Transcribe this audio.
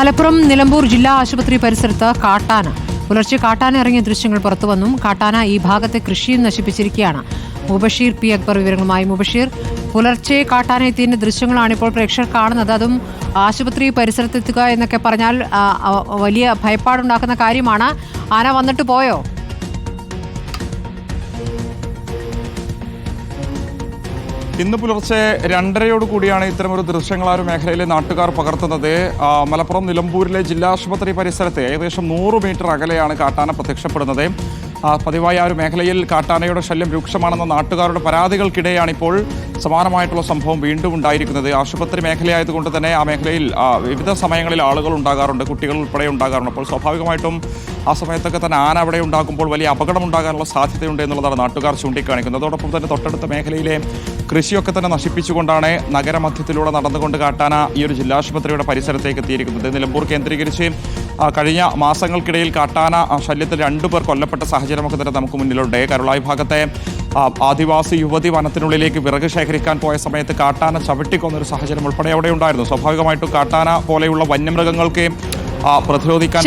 മലപ്പുറം നിലമ്പൂർ ജില്ലാ ആശുപത്രി പരിസരത്ത് കാട്ടാന. പുലർച്ചെ കാട്ടാന ഇറങ്ങിയ ദൃശ്യങ്ങൾ പുറത്തുവന്നു കാട്ടാന ഈ ഭാഗത്തെ കൃഷിയും നശിപ്പിച്ചിരിക്കുകയാണ്. മുബഷീർ പി അക്ബർ വിവരങ്ങളുമായി മുബഷീർ. പുലർച്ചെ കാട്ടാന എത്തിയതിന്റെ ദൃശ്യങ്ങളാണ് ഇപ്പോൾ പ്രേക്ഷകർ കാണുന്നത്. അതും ആശുപത്രി പരിസരത്തെത്തുക എന്നൊക്കെ പറഞ്ഞാൽ വലിയ ഭയപ്പാടുണ്ടാക്കുന്ന കാര്യമാണ്. ആന വന്നിട്ട് പോയോ? ഇന്ന് പുലർച്ചെ രണ്ടരയോട് കൂടിയാണ് ഇത്തരമൊരു ദൃശ്യങ്ങൾ ആ ഒരു മേഖലയിലെ നാട്ടുകാർ പകർത്തുന്നത്. മലപ്പുറം നിലമ്പൂരിലെ ജില്ലാ ആശുപത്രി പരിസരത്ത് ഏകദേശം നൂറ് മീറ്റർ അകലെയാണ് കാട്ടാന പ്രത്യക്ഷപ്പെടുന്നത്. പതിവായി ആ ഒരു മേഖലയിൽ കാട്ടാനയുടെ ശല്യം രൂക്ഷമാണെന്ന നാട്ടുകാരുടെ പരാതികൾക്കിടെയാണ് ഇപ്പോൾ സമാനമായിട്ടുള്ള സംഭവം വീണ്ടും ഉണ്ടായിരിക്കുന്നത്. ആശുപത്രി മേഖലയായതുകൊണ്ട് തന്നെ ആ മേഖലയിൽ വിവിധ സമയങ്ങളിൽ ആളുകൾ ഉണ്ടാകാറുണ്ട് കുട്ടികൾ ഉൾപ്പെടെ ഉണ്ടാകാറുണ്ട്. അപ്പോൾ സ്വാഭാവികമായിട്ടും ആ സമയത്തൊക്കെ തന്നെ ആന അവിടെ ഉണ്ടാകുമ്പോൾ വലിയ അപകടം ഉണ്ടാകാനുള്ള സാധ്യതയുണ്ട് എന്നുള്ളതാണ് നാട്ടുകാർ ചൂണ്ടിക്കാണിക്കുന്നത്. അതോടൊപ്പം തന്നെ തൊട്ടടുത്ത മേഖലയിലെ കൃഷിയൊക്കെ തന്നെ നശിപ്പിച്ചുകൊണ്ടാണ് നഗരമധ്യത്തിലൂടെ നടന്നുകൊണ്ട് കാട്ടാന ഈ ഒരു ജില്ലാശുപത്രിയുടെ പരിസരത്തേക്ക് എത്തിയിരിക്കുന്നത്. നിലമ്പൂർ കേന്ദ്രീകരിച്ച് കഴിഞ്ഞ മാസങ്ങൾക്കിടയിൽ കാട്ടാന ശല്യത്തിൽ രണ്ടുപേർ കൊല്ലപ്പെട്ട സാഹചര്യമൊക്കെ തന്നെ നമുക്ക് മുന്നിലുണ്ട്. കരുളായി ഭാഗത്തെ ആദിവാസി യുവതി വനത്തിനുള്ളിലേക്ക് വിറക് ശേഖരിക്കാൻ പോയ സമയത്ത് കാട്ടാന ചവിട്ടിക്കൊന്നൊരു സാഹചര്യം ഉൾപ്പെടെ അവിടെ ഉണ്ടായിരുന്നു സ്വാഭാവികമായിട്ടും കാട്ടാന പോലെയുള്ള വന്യമൃഗങ്ങൾക്ക് പ്രതിരോധിക്കാൻ